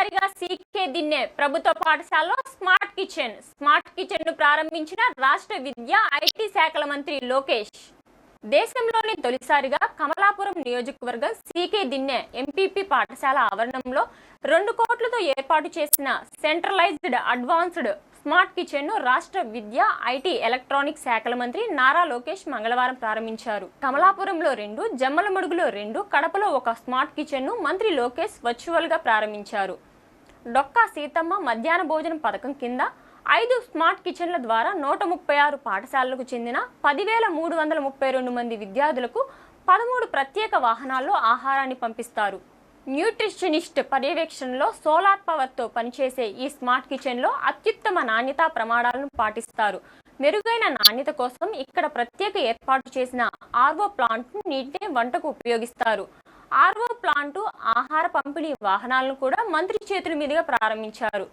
తొలిసారిగా సీకే దిన్నే. ప్రభుత్వ పాఠశాలలో స్మార్ట్ కిచెన్. స్మార్ట్ కిచెన్ను ప్రారంభించిన రాష్ట్ర విద్యా ఐటీ శాఖల మంత్రి లోకేష్. దేశంలోని తొలిసారిగా కమలాపురం నియోజకవర్గం సీకే దిన్నె ఎంపీపీ పాఠశాల ఆవరణంలో రెండు కోట్లతో ఏర్పాటు చేసిన సెంట్రలైజ్డ్ అడ్వాన్స్డ్ స్మార్ట్ కిచెన్ను రాష్ట్ర విద్యా ఐటీ ఎలక్ట్రానిక్ శాఖల మంత్రి నారా లోకేష్ మంగళవారం ప్రారంభించారు. కమలాపురంలో రెండు జమ్మలమడుగులో రెండు కడపలో ఒక స్మార్ట్ కిచెన్ను మంత్రి లోకేష్ వర్చువల్గా ప్రారంభించారు. డొక్కా సీతమ్మ మధ్యాహ్న భోజనం పథకం కింద ఐదు స్మార్ట్ కిచెన్ల ద్వారా నూట ముప్పై ఆరు పాఠశాలలకు చెందిన పదివేల మూడు వందల ముప్పై రెండు మంది విద్యార్థులకు పదమూడు ప్రత్యేక వాహనాల్లో ఆహారాన్ని పంపిస్తారు. న్యూట్రిషనిస్ట్ పర్యవేక్షణలో సోలార్ పవర్తో పనిచేసే ఈ స్మార్ట్ కిచెన్లో అత్యుత్తమ నాణ్యతా ప్రమాణాలను పాటిస్తారు. మెరుగైన నాణ్యత కోసం ఇక్కడ ప్రత్యేక ఏర్పాటు చేసిన ఆర్వో ప్లాంట్ను నీటిని వంటకు ఉపయోగిస్తారు. ఆర్వో ప్లాంటు ఆహార పంపిణీ వాహనాలను కూడా మంత్రి చేతుల మీదుగా ప్రారంభించారు.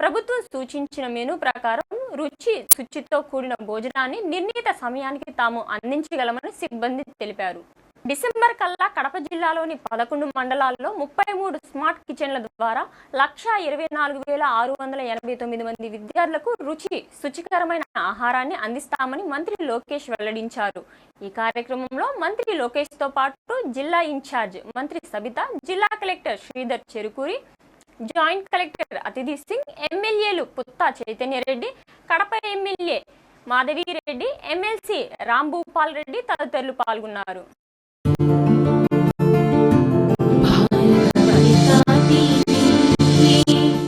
ప్రభుత్వం సూచించిన మెనూ ప్రకారం రుచి శుచితో కూడిన భోజనాన్ని నిర్ణీత సమయానికి తాము అందించగలమని సిబ్బంది తెలిపారు. డిసెంబర్ కల్లా కడప జిల్లాలోని పదకొండు మండలాల్లో ముప్పై మూడు స్మార్ట్ కిచెన్ల ద్వారా లక్షా ఇరవై నాలుగు వేల ఆరు వందల ఎనభై తొమ్మిది మంది విద్యార్థులకు రుచి శుచికరమైన ఆహారాన్ని అందిస్తామని మంత్రి లోకేష్ వెల్లడించారు. ఈ కార్యక్రమంలో మంత్రి లోకేష్తో పాటు జిల్లా ఇన్ఛార్జ్ మంత్రి సబిత జిల్లా collector Sridhar Cherukuri joint collector Athithi Singh ఎమ్మెల్యేలు పుత్తా చైతన్యరెడ్డి కడప ఎమ్మెల్యే మాధవిరెడ్డి ఎమ్మెల్సీ రాంభూపాల్ రెడ్డి తదితరులు పాల్గొన్నారు. thank you